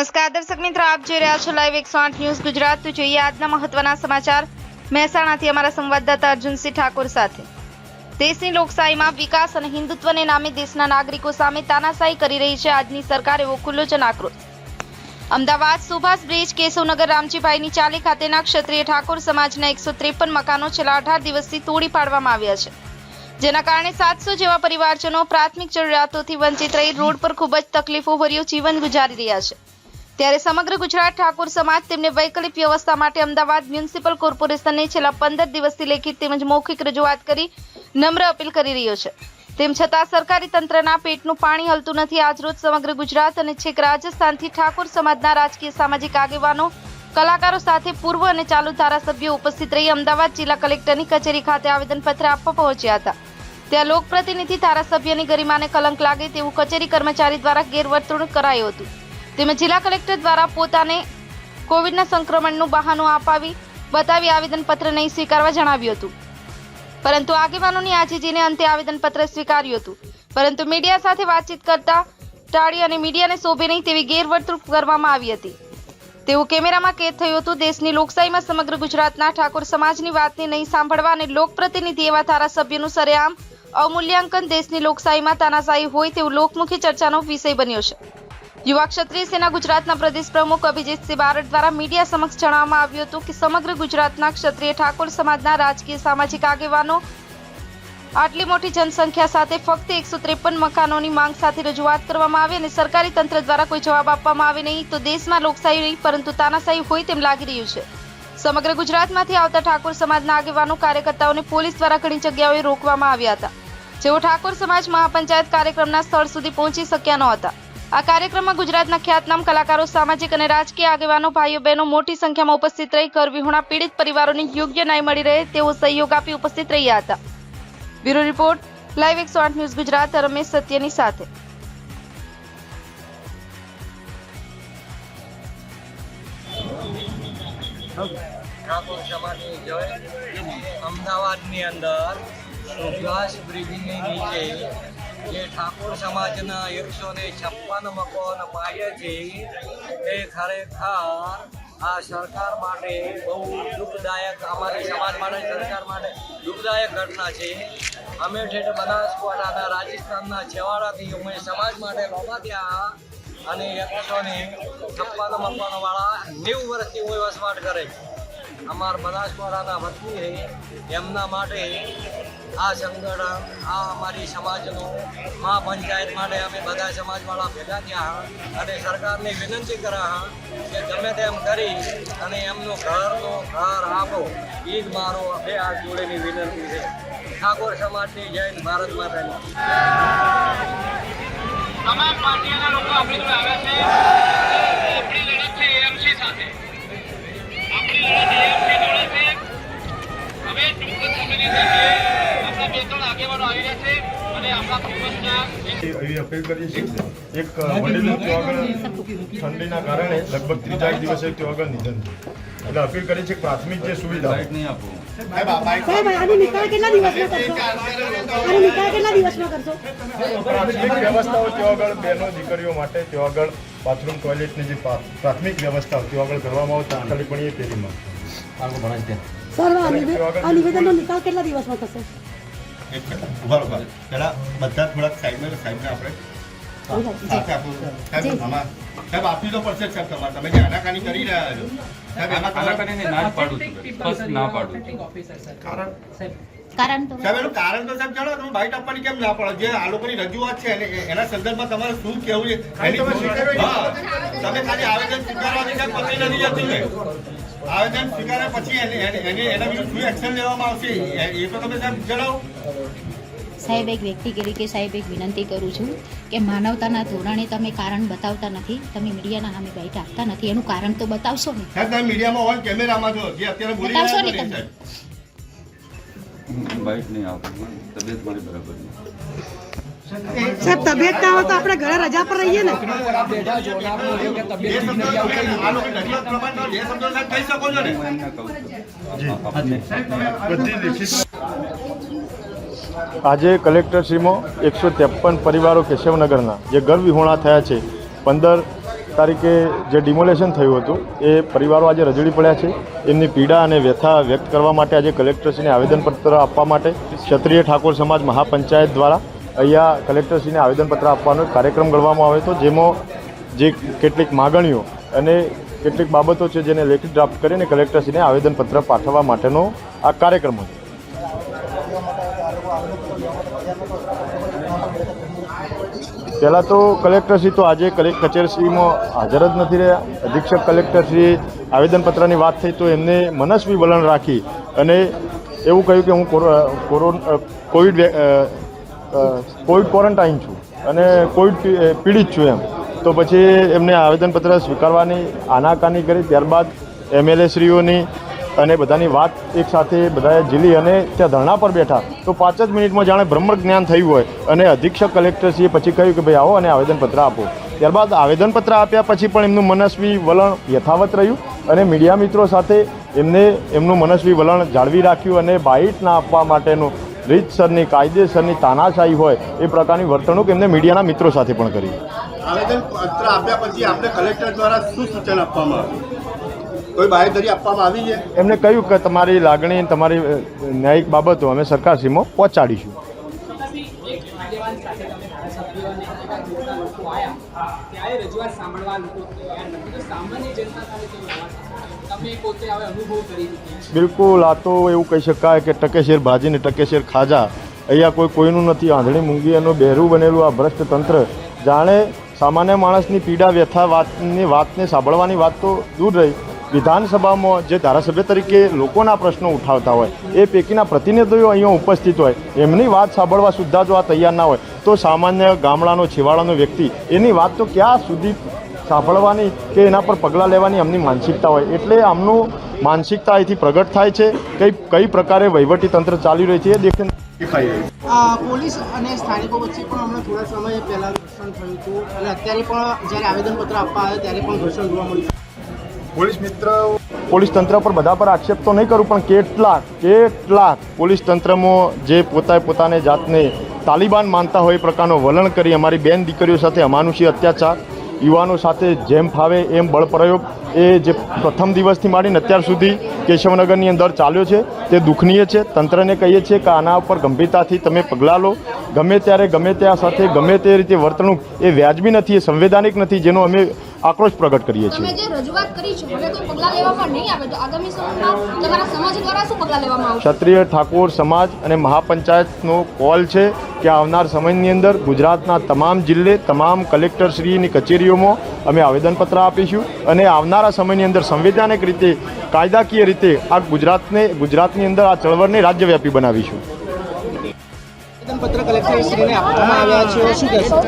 નમસ્કાર, દર્શક મિત્રો, આપ જોઈ રહ્યા છો લાઈવ એકસો આઠ ન્યૂઝ ગુજરાત. જોઈએ આજના મહત્વના સમાચાર. મહેસાણાથી અમારા સંવાદદાતા અર્જુનસિંહ ઠાકોર સાથે. દેશની લોકશાહીમાં વિકાસ અને હિન્દુત્વને નામે દેશના નાગરિકો સામે તાનાશાહી કરી રહી છે આજની સરકાર એવો ખુલ્લો જન આક્રોશ અમદાવાદ સુભાષ બ્રિજ કેશવનગર રામજીભાઈની ચાલી ખાતેના ક્ષત્રિય ઠાકોર સમાજના એકસો ત્રેપન મકાનો છેલ્લા અઢાર દિવસથી તોડી પાડવામાં આવ્યા છે. જેના કારણે સાતસો જેવા પરિવારજનો પ્રાથમિક જરૂરિયાતોથી વંચિત રહી રોડ પર ખૂબ જ તકલીફો ભર્યું જીવન ગુજારી રહ્યા છે. ત્યારે સમગ્ર ગુજરાત ઠાકોર સમાજ તેમને વૈકલ્પિક વ્યવસ્થા માટે અમદાવાદ મ્યુનિસિપલ કોર્પોરેશનને છેલ્લા પંદર દિવસથી લેખિત તેમજ મૌખિક રજૂઆત કરી નમ્ર અપીલ કરી રહ્યો છે. તેમ છતાં સરકારી તંત્રના પેટનું પાણી હલતું નથી. આજરોજ સમગ્ર ગુજરાત અને છેક રાજસ્થાનથી ઠાકોર સમાજના રાજકીય સામાજિક આગેવાનો, કલાકારો સાથે પૂર્વ અને ચાલુ ધારાસભ્યો ઉપસ્થિત રહી અમદાવાદ જિલ્લા કલેક્ટરની કચેરી ખાતે આવેદનપત્ર આપવા પહોંચ્યા હતા. ત્યાં લોકપ્રતિનિધિ, ધારાસભ્યની ગરિમાને કલંક લાગે તેવું કચેરી કર્મચારી દ્વારા ગેરવર્તણૂક કરાયું હતું. તેમજ જિલ્લા કલેક્ટર દ્વારા પોતાને કોવિડના સંક્રમણનું બહાનું અપાવી, બતાવી આવેદનપત્ર નહીં સ્વીકારવા જણાવ્યું હતું. પરંતુ આગેવાનોની આજીજીને અંતે આવેદનપત્ર સ્વીકાર્યું હતું. પરંતુ મીડિયા સાથે વાતચીત કરતા ટાળી અને મીડિયાને શોભે નહીં તેવી ગેરવર્તણૂક કરવામાં આવી હતી. તેવું કેમેરામાં કેદ થયું હતું. દેશની લોકશાહીમાં સમગ્ર ગુજરાતના ઠાકોર સમાજની વાતને નહીં સાંભળવા અને લોકપ્રતિનિધિ એવા ધારાસભ્યનું સરેઆમ અવમૂલ્યાંકન દેશની લોકશાહીમાં તાનાશાહી હોય તેવું લોકમુખી ચર્ચાનો વિષય બન્યો છે. યુવા ક્ષત્રિય સેના ગુજરાતના પ્રદેશ પ્રમુખ અભિજીતસિંહ બારડ દ્વારા મીડિયા સમક્ષ જણાવવામાં આવ્યું હતું કે સમગ્ર ગુજરાતના ક્ષત્રિય ઠાકોર સમાજના રાજકીય સામાજિક આગેવાનો આટલી મોટી જનસંખ્યા સાથે ફક્ત એકસો ત્રેપન મકાનોની માંગ સાથે રજૂઆત કરવામાં આવે અને સરકારી તંત્ર દ્વારા કોઈ જવાબ આપવામાં આવે નહીં તો દેશમાં લોકશાહી નહીં, પરંતુ તાનાશાહી હોય તેમ લાગી રહ્યું છે. સમગ્ર ગુજરાતમાંથી આવતા ઠાકોર સમાજના આગેવાનો, કાર્યકર્તાઓને પોલીસ દ્વારા ઘણી જગ્યાઓએ રોકવામાં આવ્યા હતા. જેઓ ઠાકોર સમાજ મહાપંચાયત કાર્યક્રમના સ્થળ સુધી પહોંચી શક્યા નહોતા. આ કાર્યક્રમમાં ગુજરાતના ખ્યાતનામ કલાકારો, સામાજિક અને રાજકીય આગેવાનો, ભાઈઓ, બહેનો મોટી સંખ્યામાં ઉપસ્થિત રહી ઘર વિહોણા પીડિત પરિવારોને યોગ્ય ન્યાય મળી રહે તેવો સહયોગ આપી ઉપસ્થિત રહ્યા હતા. બ્યુરો રિપોર્ટ, લાઈવ એકસો આઠ ન્યૂઝ ગુજરાત, રમેશ સત્યની સાથે. અમદાવાદની અંદર સુભાષ બ્રિજની નીચે જે ઠાકોર સમાજના એકસો ને છપ્પન મકાન છે એ ખરેખર આ સરકાર માટે બહુ દુઃખદાયક, અમારી સમાજ માટે, સરકાર માટે દુઃખદાયક ઘટના છે. અમે ઠેઠ બનાસકાંઠાના, રાજસ્થાનના, છેવાડાથી અમે સમાજ માટે લોભા થયા અને એકસો ને છપ્પન મકાનવાળા નેવું વર્ષથી હું વસવાટ કરે. છે અમારા બનાસકાંઠાના વતની એમના માટે આ સંગઠન આ અમારી સમાજનો મહાપંચાયત માટે અમે બધા સમાજવાળા ભેગા થયા અને સરકારને વિનંતી કરા કે ગમે તેમ કરી અને એમનું ઘરનો ઘર આપો. એ જ મારો બે હાથ જોડેની વિનંતી છે. ઠાકોર સમાજની જૈન ભારત માતાની. તમામ પાર્ટીના લોકો આપણી જોડે આવ્યા છે. આપણી લડત છે એએમસી સાથે. આપણી લડત એએમસી જોડે છે. હવે ટૂંક સમયની એવી અપીલ કરીએ છીએ. એક વડીલો આગળ ઠંડીના કારણે લગભગ ત્રીજા એક દિવસે ત્યાં આગળ નિધન એટલે અપીલ કરી છે પ્રાથમિક જે સુવિધા પ્રાથમિક વ્યવસ્થાઓ ત્યાં આગળ બહેનો દીકરીઓ માટે તેઓ આગળ બાથરૂમ ટોયલેટની જે પ્રાથમિક વ્યવસ્થાઓ તેઓ આગળ કરવામાં આવે તાત્કાલિકપણે એ પેઢીમાં સર આ નિવેદનનો નિકાલ કેટલા દિવસમાં થશે? એક ઊભા ઊભા રહો. બધા થોડાક સાઈડમાં સાઈડને આપણે સાથે આપો સાહેબ આમાં સાહેબ આપી તો પડશે સાહેબ તમારે. તમે જે આનાકાની કરી રહ્યા છો. સાહેબ એમાં આનાકાની ના જ પાડું છું. ના પાડું કારણ કારણ તો સાહેબ એનું કારણ તો સાહેબ જણાવો તમે બાઇટ આપવાની કેમ ના પડે? જે આ લોકોની રજૂઆત છે એને એના સંદર્ભમાં તમારે શું કહેવું છે? એની તમે ખાલી આવેદન સ્વીકારવાની કઈ પતી નથી જતી ને. આવેદન સ્વીકાર્યા પછી એને વિરુદ્ધ શું એક્શન લેવામાં આવશે એ- તો તમે સાહેબ જણાવો. સાહેબ એક વ્યક્તિ તરીકે સાહેબ એક વિનંતી કરું છું કે માનવતાના ધોરણે તમે કારણ બતાવતા નથી તમે મીડિયાના સામે બાઇટ આપતા નથી. એનું કારણ તો બતાવશો ને? સાહેબ તમે મીડિયામાં હોય કેમેરામાં જો જે અત્યારે બોલી બતાવશો રહ્યા ને છો ને તમે. બાઈટ નહીં આપું તબિયત મારી બરાબર નહીં. સાહેબ, તબિયત ના હોય તો આપણે ઘરે રજા પર રહીએ ને. આજે કલેક્ટરશ્રીમાં એકસો ત્રેપન પરિવારો કેશવનગરના જે ઘર વિહોણા થયા છે, પંદર તારીખે જે ડિમોલેશન થયું હતું, એ પરિવારો આજે રજડી પડ્યા છે. એમની પીડા અને વ્યથા વ્યક્ત કરવા માટે આજે કલેક્ટરશ્રીને આવેદનપત્ર આપવા માટે ક્ષત્રિય ઠાકોર સમાજ મહાપંચાયત દ્વારા અહીંયા કલેક્ટરશ્રીને આવેદનપત્ર આપવાનો કાર્યક્રમ ઘડવામાં આવ્યો હતો જેમાં જે કેટલીક માગણીઓ અને કેટલીક બાબતો છે જેને લેખિત ડ્રાફ્ટ કરીને કલેક્ટરશ્રીને આવેદનપત્ર પાઠવવા માટેનો આ કાર્યક્રમ હતો. પહેલાં તો કલેક્ટરશ્રી તો આજે કલેક કચેરીમાં હાજર જ નથી રહ્યા. અધિક્ષક કલેક્ટરશ્રી આવેદનપત્રની વાત થઈ તો એમને મનસ્વી વલણ રાખી અને એવું કહ્યું કે હું કોરો- કોરોન- કોવિડ કોવિડ ક્વોરન્ટાઇન છું અને કોવિડ પીડિત છું એમ. તો પછી એમને આવેદનપત્ર સ્વીકારવાની આનાકાની કરી, ત્યારબાદ એમએલએ શ્રીઓની અને બધાની વાત એક સાથે બધાએ ઝીલી અને ત્યાં ધરણા પર બેઠા. તો પાંચ જ મિનિટમાં જાણે બ્રહ્મ જ્ઞાન થયું હોય અને અધિક્ષક કલેક્ટરશ્રીએ પછી કહ્યું કે ભાઈ આવો અને આવેદનપત્ર આપો. ત્યારબાદ આવેદનપત્ર આપ્યા પછી પણ એમનું મનસ્વી વલણ યથાવત રહ્યું અને મીડિયા મિત્રો સાથે એમને એમનું મનસ્વી વલણ જાળવી રાખ્યું અને બાઇટ ના આપવા માટેનું રીતસરની કાયદેસરની તાનાશાહી હોય એ પ્રકારની વર્તણૂક એમને મીડિયાના મિત્રો સાથે પણ કરી. આવેદન પત્ર આપ્યા પછી આપણે કલેક્ટર દ્વારા શું સૂચન આપવામાં આવ્યું કોઈ બાહેધરી આપવામાં આવી છે? એમને કહ્યું કે તમારી લાગણી તમારી ન્યાયિક બાબતો અમે સરકારશ્રીમાં પહોંચાડીશું. ત્યારે રજૂઆત સાંભળવા લોકો તૈયાર નથી તો સામાન્ય જનતા બિલકુલ, આ તો એવું કહી શકાય કે ટકેશેર ભાજીને ટકેશેર ખાજા. અહીંયા કોઈ કોઈનું નથી. આંધળી મૂંગી એનું બહેરું બનેલું આ ભ્રષ્ટ તંત્ર જાણે સામાન્ય માણસની પીડા વ્યથા વાતની વાતને સાંભળવાની વાત તો દૂર રહી. વિધાનસભામાં જે ધારાસભ્ય તરીકે લોકોના પ્રશ્નો ઉઠાવતા હોય, એ પૈકીના પ્રતિનિધિઓ અહીંયા ઉપસ્થિત હોય, એમની વાત સાંભળવા સુદ્ધા જો આ તૈયાર ના હોય, તો સામાન્ય ગામડાનો, છેવાડાનો વ્યક્તિ એની વાત તો ક્યાં સુધી સાંભળવાની કે એના પર પગલાં લેવાની એમની માનસિકતા હોય. એટલે આમનું માનસિકતા અહીંથી પ્રગટ થાય છે. કઈ કઈ પ્રકારે વહીવટી તંત્ર ચાલી રહી છે એ દેખે દેખાઈ પોલીસ અને સ્થાનિકો વચ્ચે પણ હમણાં થોડા સમય પહેલાં ઘર્ષણ થયું હતું અને અત્યારે પણ જ્યારે આવેદનપત્ર આપવા આવ્યા ત્યારે પણ ઘર્ષણ જોવા મળ્યું પોલીસ મિત્ર પોલીસ તંત્ર પર બધા પર આક્ષેપ તો નહીં કરું પણ કેટલાક કેટલાક પોલીસ તંત્રમાં જે પોતાએ પોતાને જાતને તાલિબાન માનતા હોય એ પ્રકારનો વલણ કરી અમારી બેન દીકરીઓ સાથે અમાનુષી અત્યાચાર યુવાનો સાથે જેમ ફાવે એમ બળ પ્રયોગ એ જે પ્રથમ દિવસથી માંડીને અત્યાર સુધી કેશવનગરની અંદર ચાલ્યો છે તે દુઃખનીય છે. તંત્રને કહીએ છીએ કે આના ઉપર ગંભીરતાથી તમે પગલાં લો. ગમે ત્યારે ગમે ત્યાં સાથે ગમે તે રીતે વર્તણૂક એ વ્યાજબી નથી એ સંવૈધાનિક નથી જેનો અમે આક્રોશ પ્રગટ કરીએ છીએ. ક્ષત્રિય ઠાકોર સમાજ અને મહાપંચાયતનો કોલ છે કે આવનાર સમયની અંદર ગુજરાતના તમામ જિલ્લે તમામ કલેક્ટરશ્રીની કચેરીઓમાં અમે આવેદનપત્ર આપીશું અને આવનારા સમયની અંદર સંવૈધાનિક રીતે, કાયદાકીય રીતે આ ગુજરાતને, ગુજરાતની અંદર આ ચળવળને રાજ્યવ્યાપી બનાવીશું. આવેદનપત્ર કલેક્ટરશ્રીને આપવામાં આવ્યા છે. શું કહેશો?